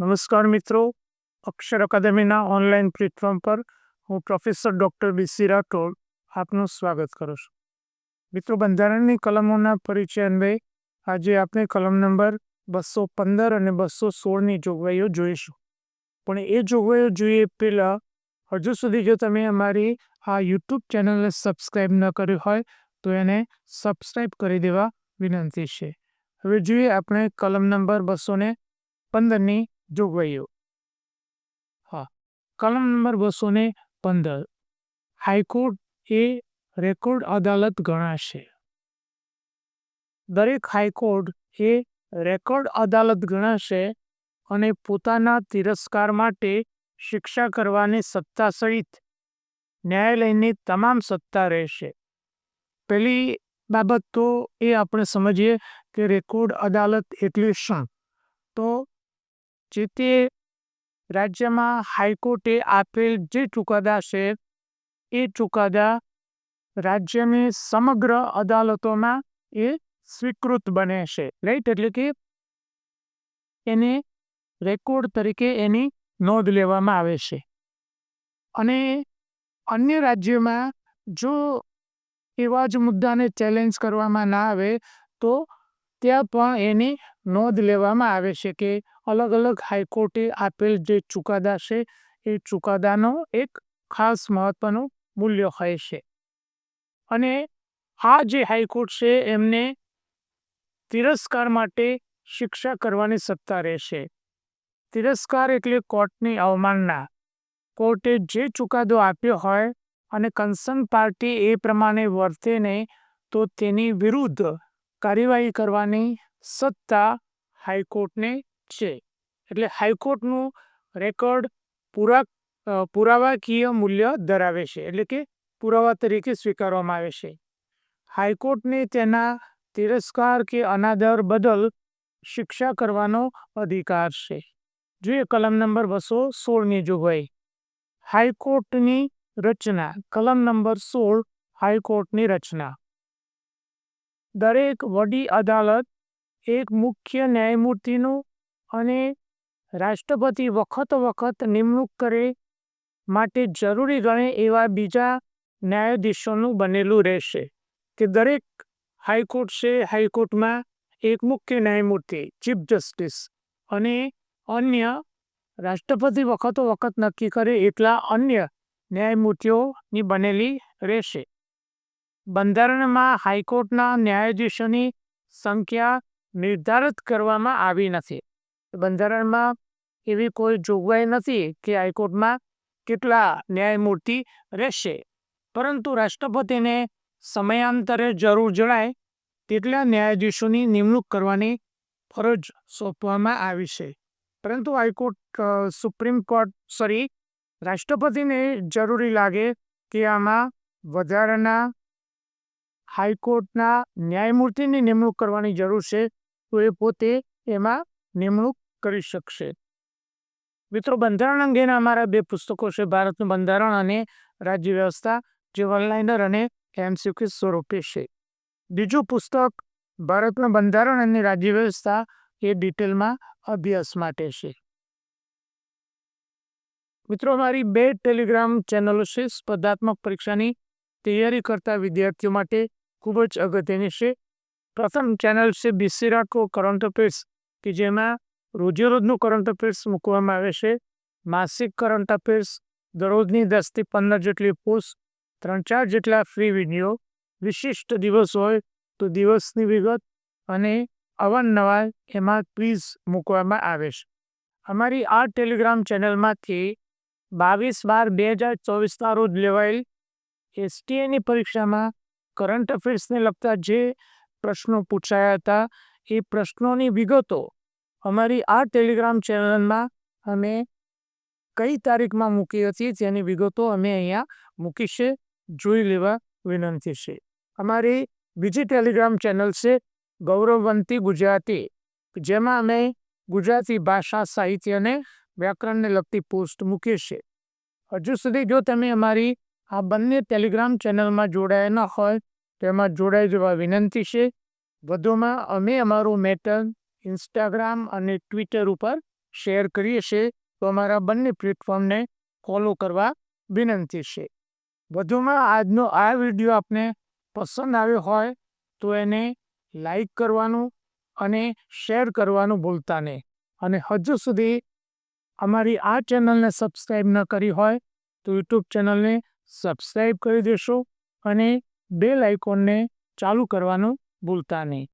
નમસ્કાર મિત્રો. અક્ષર અકાદમીના online platform પર હું પ્રોફેસર ડૉક્ટર બીસી રાઠોડ આપનું સ્વાગત કરું છું. મિત્રો, બંધારણની કલમોના પરિચય અન્વયે આજે આપણે કલમ નંબર બસો પંદર અને બસો સોળની જોગવાઈઓ જોઈશું. પણ એ જોગવાઈઓ જોઈએ પહેલાં હજુ સુધી જો તમે અમારી આ યુટ્યુબ ચેનલને સબસ્ક્રાઈબ ન કરી હોય તો એને સબસ્ક્રાઈબ કરી દેવા વિનંતી છે. હવે જોઈએ આપણે કલમ નંબર બસો ને પંદરની જોગવાઈઓ હા, કલમ નંબર બસો ને પંદર. હાઈકોર્ટ એ રેકોર્ડ અદાલત ગણાશે. દરેક હાઈકોર્ટ એ રેકોર્ડ અદાલત ગણાશે અને પોતાના તિરસ્કાર માટે શિક્ષા કરવાની સત્તા સહિત ન્યાયાલયની તમામ સત્તા રહેશે. પહેલી બાબત તો એ આપણે સમજીએ કે રેકોર્ડ અદાલત એટલે શું? તો જે તે રાજ્યમાં હાઈકોર્ટે આપેલ જે ચુકાદા છે, એ ચુકાદા રાજ્યની સમગ્ર અદાલતોમાં એ સ્વીકૃત બને છે. રાઈટ એટલે કે એને રેકોર્ડ તરીકે એની નોંધ લેવામાં આવે છે. અને અન્ય રાજ્યોમાં જો એવા જ મુદ્દાને ચેલેન્જ કરવામાં ના આવે, તો ત્યાં પણ એની નોંધ લેવામાં આવે છે કે અલગ અલગ હાઈકોર્ટે આપેલ જે ચુકાદા છે, એ ચુકાદાનો એક ખાસ મહત્ત્વનું મૂલ્ય હોય છે. અને આ જે હાઈકોર્ટ છે, એમને તિરસ્કાર માટે શિક્ષા કરવાની સત્તા રહેશે તિરસ્કાર એટલે કોર્ટની અવમાનના. કોર્ટે જે ચુકાદો આપ્યો હોય અને કન્સર્ન પાર્ટી એ પ્રમાણે વર્તે નહીં, તો તેની વિરુદ્ધ કાર્યવાહી કરવાની સત્તા હાઈકોર્ટને છે. એટલે હાઈકોર્ટનું રેકોર્ડ પુરા પુરાવાકીય મૂલ્ય ધરાવે છે. એટલે કે પુરાવા તરીકે સ્વીકારવામાં આવે છે. હાઈકોર્ટને તેના તિરસ્કાર કે અનાદર બદલ શિક્ષા કરવાનો અધિકાર છે. જોઈએ કલમ નંબર બસો સોળની જોગવાઈ. હાઈકોર્ટની રચના. કલમ નંબર સોળ, હાઈકોર્ટની રચના. દરેક વડી અદાલત એક મુખ્ય ન્યાયમૂર્તિનું અને રાષ્ટ્રપતિ વખત વખત નિમણૂક કરે માટે જરૂરી ગણે એવા બીજા ન્યાયાધીશોનું બનેલું રહેશે કે દરેક હાઈકોર્ટ છે હાઈકોર્ટમાં એક મુખ્ય ન્યાયમૂર્તિ, ચીફ જસ્ટિસ અને અન્ય રાષ્ટ્રપતિ વખતો વખત નક્કી કરે એટલા અન્ય ન્યાયમૂર્તિઓની બનેલી રહેશે. બંધારણમાં હાઈકોર્ટના ન્યાયાધીશોની સંખ્યા નિર્ધારિત કરવામાં આવી નથી. બંધારણમાં એવી કોઈ જોગવાઈ નથી કે હાઈકોર્ટમાં કેટલા ન્યાયમૂર્તિ રહેશે. પરંતુ રાષ્ટ્રપતિને સમયાંતરે જરૂર જણાય તેટલા ન્યાયાધીશોની નિમણૂક કરવાની ફરજ સોંપવામાં આવી છે. પરંતુ high court supreme court, sorry, રાષ્ટ્રપતિને જરૂરી લાગે કે આમાં વધારાના હાઈકોર્ટના ન્યાયમૂર્તિની નિમણૂક કરવાની જરૂર છે, તો એ પોતે એમાં નિમણૂક કરી શકશે. મિત્રો, બંધારણ અંગેના અમારા બે પુસ્તકો છે, ભારતનું બંધારણ અને રાજ્ય વ્યવસ્થા, જે ઓનલાઇનર અને એમસીક્યુ સ્વરૂપે છે. બીજું પુસ્તક, ભારતનું બંધારણ અને રાજ્ય વ્યવસ્થા, એ ડિટેલમાં અભ્યાસ માટે છે. મિત્રો મારી બે ટેલિગ્રામ ચેનલો છે, સ્પર્ધાત્મક પરીક્ષાની તૈયારી કરતા વિદ્યાર્થીઓ માટે ખૂબ જ અગત્યની છે. પ્રથમ ચેનલ છે બીસી રાખો કરંટ અફેર્સ કે જેમાં રોજેરોજનું કરંટ અફેર્સ મૂકવામાં આવે છે. માસિક કરંટ અફેર્સ દરરોજની દસથી પંદર જેટલી પોસ્ટ ત્રણ ચાર જેટલા ફ્રી વીડિયો વિશિષ્ટ દિવસ હોય તો દિવસની વિગત અને અવારનવાર એમાં ક્વિઝ મૂકવામાં આવે છે. અમારી આ ટેલિગ્રામ ચેનલમાંથી બાવીસ બાર બે હજાર ચોવીસના રોજ લેવાયેલ એસટીએની પરીક્ષામાં કરંટ અફેર્સને લગતા જે પ્રશ્નો પૂછાયા હતા, એ પ્રશ્નોની વિગતો અમારી આ ટેલિગ્રામ ચેનલમાં અમે કઈ તારીખમાં મૂકી હતી તેની વિગતો અમે અહીંયા મૂકી છે, જોઈ લેવા વિનંતી છે. અમારી બીજી ટેલિગ્રામ ચેનલ છે, ગૌરવવંતી ગુજરાતી, જેમાં અમે ગુજરાતી ભાષા સાહિત્ય અને વ્યાકરણને લગતી પોસ્ટ મૂકીએ છીએ હજુ સુધી જો તમે અમારી આ બંને ટેલિગ્રામ ચેનલમાં જોડાયા ન હોય તો એમાં જોડાઈ જવા વિનંતી છે. વધુમાં અમે અમારું મેટર ઇન્સ્ટાગ્રામ અને ટ્વિટર ઉપર શેર કરીએ છીએ તો અમારા બંને પ્લેટફોર્મને ફોલો કરવા વિનંતી છે. વધુમાં આજનો આ વીડિયો આપને પસંદ આવ્યો હોય તો એને લાઈક કરવાનું અને શેર કરવાનું ભૂલતા નહીં. અને હજુ સુધી અમારી આ ચેનલને સબસ્ક્રાઈબ ન કરી હોય તો યુટ્યુબ ચેનલને સબસ્ક્રાઈબ કરી દેશો અને બેલ આઇકોનને ચાલુ કરવાનું ભૂલતા નહીં.